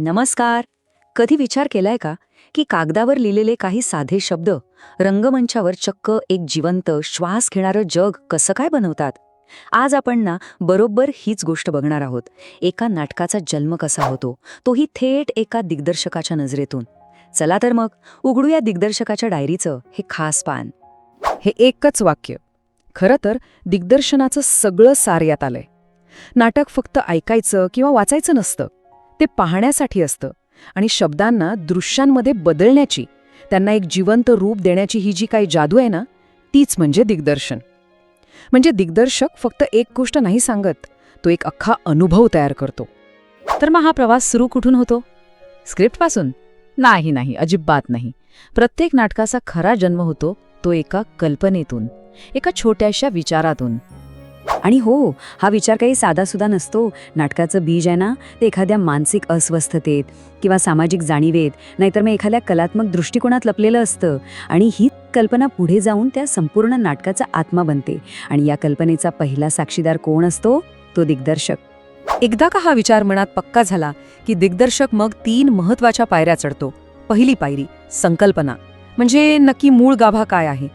नमस्कार. कधी विचार केलाय का की कागदावर लिहिलेले काही साधे शब्द रंगमंचावर चक्क एक जिवंत श्वास घेणारं जग कसं काय बनवतात? आज आपण ना बरोबर हीच गोष्ट बघणार आहोत. एका नाटकाचा जन्म कसा होतो तोही थेट एका दिग्दर्शकाच्या नजरेतून. चला तर मग उघडूया दिग्दर्शकाच्या डायरीचं हे खास पान. हे एकच वाक्य. खरं तर दिग्दर्शनाचं सगळं सार यात आलंय. नाटक फक्त ऐकायचं किंवा वाचायचं नसतं. ते पाहण्यासाठी असतं. आणि शब्दांना दृश्यांमध्ये बदलण्याची त्यांना एक जिवंत रूप देण्याची ही जी काही जादू आहे ना तीच म्हणजे दिग्दर्शन. म्हणजे दिग्दर्शक फक्त एक गोष्ट नाही सांगत तो एक अख्खा अनुभव तयार करतो. तर मग हा प्रवास सुरू कुठून होतो? स्क्रिप्टपासून? नाही नाही अजिबात नाही. प्रत्येक नाटकाचा खरा जन्म होतो तो एका कल्पनेतून एका छोट्याशा विचारातून. आणि हो हा विचार काही साधासुद्धा नसतो. नाटकाचं बीज आहे ना ते एखाद्या मानसिक अस्वस्थतेत किंवा सामाजिक जाणीवेत नाहीतर मग एखाद्या कलात्मक दृष्टिकोनात लपलेलं असतं. आणि ही कल्पना पुढे जाऊन त्या संपूर्ण नाटकाचा आत्मा बनते. आणि या कल्पनेचा पहिला साक्षीदार कोण असतो? तो दिग्दर्शक. एकदा का हा विचार मनात पक्का झाला की दिग्दर्शक मग तीन महत्त्वाच्या पायऱ्या चढतो. पहिली पायरी संकल्पना. म्हणजे नक्की मूळ गाभा काय आहे?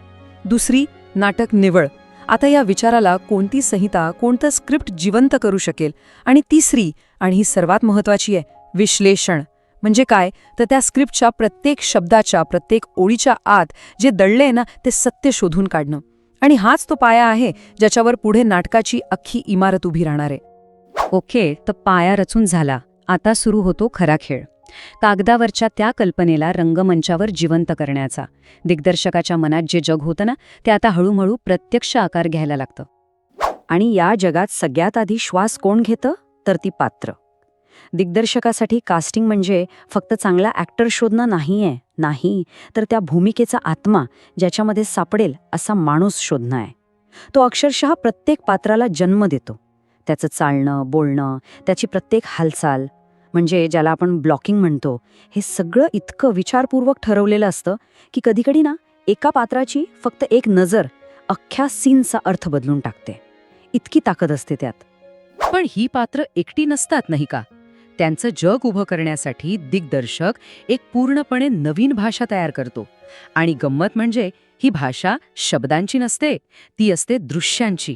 दुसरी नाटक निवळ. आता या विचाराला कोणती संहिता कोणतं स्क्रिप्ट जिवंत करू शकेल? आणि तिसरी आणि ही सर्वात महत्वाची आहे विश्लेषण. म्हणजे काय? तर त्या स्क्रिप्टच्या प्रत्येक शब्दाच्या प्रत्येक ओळीच्या आत जे दडले ना ते सत्य शोधून काढणं. आणि हाच तो पाया आहे ज्याच्यावर पुढे नाटकाची अख्खी इमारत उभी राहणार आहे. ओके तर पाया रचून झाला. आता सुरू होतो खरा खेळ. कागदावरच्या त्या कल्पनेला रंगमंचावर जिवंत करण्याचा. दिग्दर्शकाच्या मनात जे जग होतं ना ते आता हळूहळू प्रत्यक्ष आकार घ्यायला लागतं. आणि या जगात सगळ्यात आधी श्वास कोण घेतं? तर ती पात्र. दिग्दर्शकासाठी कास्टिंग म्हणजे फक्त चांगला ॲक्टर शोधणं नाहीये. नाही तर त्या भूमिकेचा आत्मा ज्याच्यामध्ये सापडेल असा माणूस शोधणं आहे. तो अक्षरशः प्रत्येक पात्राला जन्म देतो. त्याचं चालणं बोलणं त्याची प्रत्येक हालचाल म्हणजे ज्याला आपण ब्लॉकिंग म्हणतो हे सगळं इतकं विचारपूर्वक ठरवलेलं असतं की कधीकधी ना एका पात्राची फक्त एक नजर अख्ख्या सीनचा अर्थ बदलून टाकते. इतकी ताकद असते त्यात. पण ही पात्र एकटी नसतात नाही का? त्यांचं जग उभं करण्यासाठी दिग्दर्शक एक पूर्णपणे नवीन भाषा तयार करतो. आणि गंमत म्हणजे ही भाषा शब्दांची नसते ती असते दृश्यांची.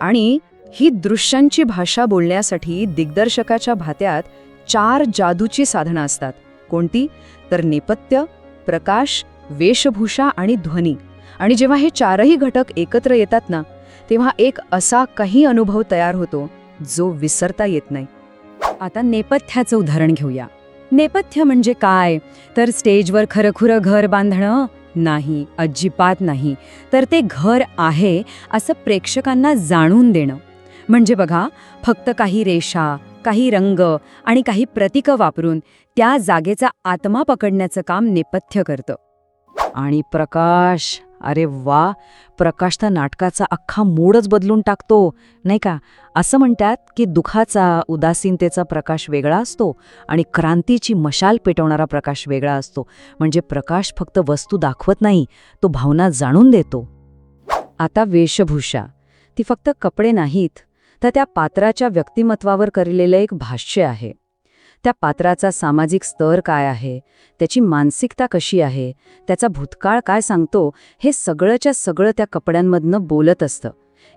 आणि ही दृश्यांची भाषा बोलण्यासाठी दिग्दर्शकाच्या भात्यात चार जादूची साधनं असतात. कोणती? तर नेपथ्य प्रकाश वेशभूषा आणि ध्वनी. आणि जेव्हा हे चारही घटक एकत्र येतात ना तेव्हा एक असा काही अनुभव तयार होतो जो विसरता येत नाही. आता नेपथ्याचं उदाहरण घेऊया. नेपथ्य म्हणजे काय? तर स्टेजवर खरखुरं घर बांधणं? नाही अजिबात नाही. तर ते घर आहे असं प्रेक्षकांना जाणून देणं. म्हणजे बघा फक्त काही रेषा काही रंग आणि काही प्रतीकं वापरून त्या जागेचा आत्मा पकडण्याचं काम नेपथ्य करतं. आणि प्रकाश अरे वा! प्रकाश तर नाटकाचा अख्खा मूडच बदलून टाकतो नाही का? असं म्हणतात की दुखाचा उदासीनतेचा प्रकाश वेगळा असतो आणि क्रांतीची मशाल पेटवणारा प्रकाश वेगळा असतो. म्हणजे प्रकाश फक्त वस्तू दाखवत नाही तो भावना जाणून देतो. आता वेशभूषा. ती फक्त कपडे नाहीत तर त्या पात्राच्या व्यक्तिमत्वावर करलेलं एक भाष्य आहे. त्या पात्राचा सामाजिक स्तर काय आहे? त्याची मानसिकता कशी आहे? त्याचा भूतकाळ काय सांगतो? हे सगळंच्या सगळं त्या कपड्यांमधनं बोलत असतं.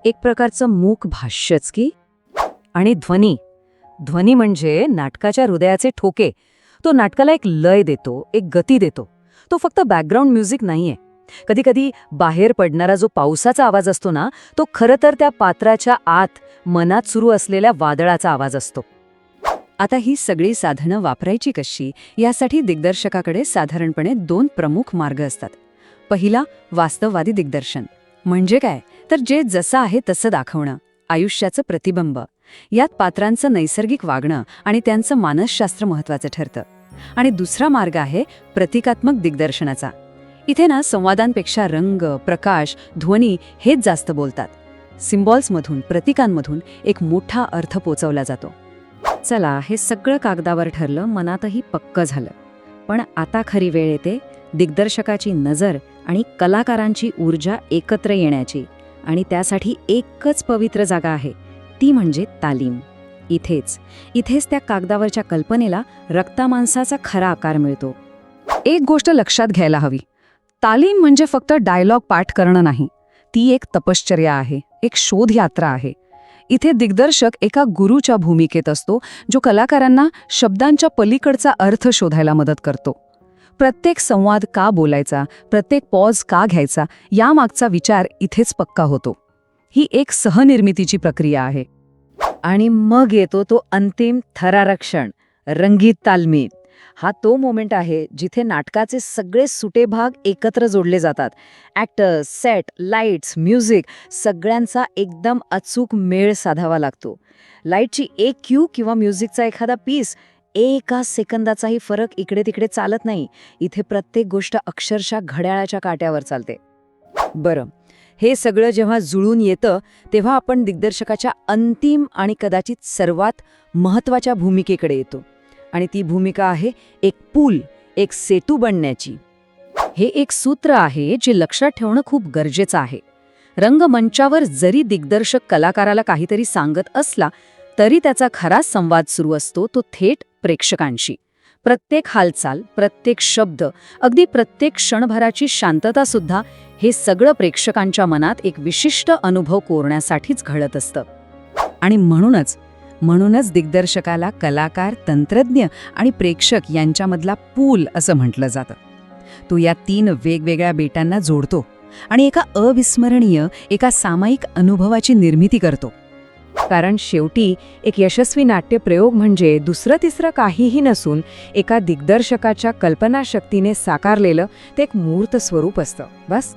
एक प्रकारचं मूक भाष्यच की? आणि ध्वनी. ध्वनी म्हणजे नाटकाच्या हृदयाचे ठोके. तो नाटकाला एक लय देतो एक गती देतो. तो फक्त बॅकग्राऊंड म्युझिक नाहीये. कधीकधी बाहेर पडणारा जो पावसाचा आवाज असतो ना तो खरं तर त्या पात्राच्या आत मनात सुरू असलेल्या वादळाचा आवाज असतो. आता ही सगळी साधनं वापरायची कशी यासाठी दिग्दर्शकाकडे साधारणपणे दोन प्रमुख मार्ग असतात. पहिला वास्तववादी दिग्दर्शन. म्हणजे काय? तर जे जसं आहे तसं दाखवणं आयुष्याचं प्रतिबिंब. यात पात्रांचं नैसर्गिक वागणं आणि त्यांचं मानसशास्त्र महत्वाचं ठरतं. आणि दुसरा मार्ग आहे प्रतिकात्मक दिग्दर्शनाचा. इथे ना संवादांपेक्षा रंग प्रकाश ध्वनी हेच जास्त बोलतात. सिम्बॉल्समधून प्रतीकांमधून एक मोठा अर्थ पोचवला जातो. चला हे सगळं कागदावर ठरलं मनातही पक्क झालं. पण आता खरी वेळ येते दिग्दर्शकाची नजर आणि कलाकारांची ऊर्जा एकत्र येण्याची. आणि त्यासाठी एकच पवित्र जागा आहे ती म्हणजे तालीम. इथेच इथेच त्या कागदावरच्या कल्पनेला रक्तामांसाचा खरा आकार मिळतो. एक गोष्ट लक्षात घ्यायला हवी. तालीम म्हणजे फक्त डायलॉग पाठ करणं नाही. ती एक तपश्चर्या आहे एक शोधयात्रा आहे. इथे दिग्दर्शक एका गुरुच्या भूमिकेत असतो जो कलाकारांना शब्दांच्या पलीकडचा अर्थ शोधायला मदत करतो. प्रत्येक संवाद का बोलायचा प्रत्येक पॉज का घ्यायचा यामागचा विचार इथेच पक्का होतो. ही एक सहनिर्मितीची प्रक्रिया आहे. आणि मग येतो तो अंतिम थरारक्षण रंगीत तालमीत. हा तो मोमेंट आहे जिथे नाटकाचे सगळे सुटे भाग एकत्र जोडले जातात. ॲक्टर्स सेट लाईट्स म्युझिक सगळ्यांचा एकदम अचूक मेळ साधावा लागतो. लाईटची एक क्यू किंवा म्युझिकचा एखादा पीस एका सेकंदाचाही फरक इकडे तिकडे चालत नाही. इथे प्रत्येक गोष्ट अक्षरशः घड्याळाच्या काट्यावर चालते. बरं. हे सगळं जेव्हा जुळून येतं तेव्हा आपण दिग्दर्शकाच्या अंतिम आणि कदाचित सर्वात महत्त्वाच्या भूमिकेकडे येतो. आणि ती भूमिका आहे एक पूल एक सेतू बनण्याची. हे एक सूत्र आहे जे लक्षात ठेवणं खूप गरजेचं आहे. रंगमंचावर जरी दिग्दर्शक कलाकाराला काहीतरी सांगत असला तरी त्याचा खरा संवाद सुरू असतो तो थेट प्रेक्षकांशी. प्रत्येक हालचाल प्रत्येक शब्द अगदी प्रत्येक क्षणभराची शांतता सुद्धा हे सगळं प्रेक्षकांच्या मनात एक विशिष्ट अनुभव कोरण्यासाठीच घडत असतं. आणि म्हणूनच म्हणूनच दिग्दर्शकाला कलाकार तंत्रज्ञ आणि प्रेक्षक यांच्यामधला पूल असं म्हटलं जातं. तो या तीन वेगवेगळ्या बेटांना जोडतो आणि एका अविस्मरणीय एका सामायिक अनुभवाची निर्मिती करतो. कारण शेवटी एक यशस्वी नाट्यप्रयोग म्हणजे दुसरं तिसरं काहीही नसून एका दिग्दर्शकाच्या कल्पनाशक्तीने साकारलेलं ते एक मूर्त स्वरूप असतं. बस?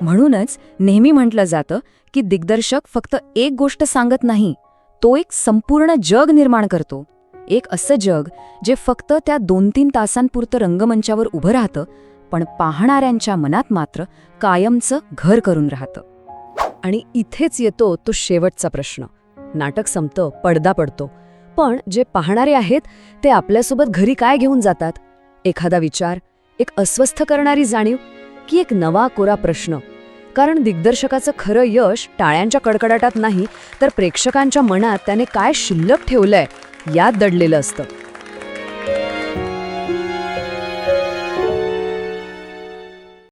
म्हणूनच नेहमी म्हटलं जातं की दिग्दर्शक फक्त एक गोष्ट सांगत नाही तो एक संपूर्ण जग निर्माण करतो. एक असं जग जे फक्त त्या दोन तीन तासांपुरतं रंगमंचावर उभं राहतं पण पाहणाऱ्यांच्या मनात मात्र कायमचं घर करून राहतं. आणि इथेच येतो तो शेवटचा प्रश्न. नाटक संपतं पडदा पडतो. पण जे पाहणारे आहेत ते आपल्यासोबत घरी काय घेऊन जातात? एखादा विचार एक अस्वस्थ करणारी जाणीव की एक नवा कोरा प्रश्न? कारण दिग्दर्शकाचं खरं यश टाळ्यांच्या कडकडाटात नाही तर प्रेक्षकांच्या मनात त्याने काय शिल्लक ठेवलंय यात दडलेलं असतं.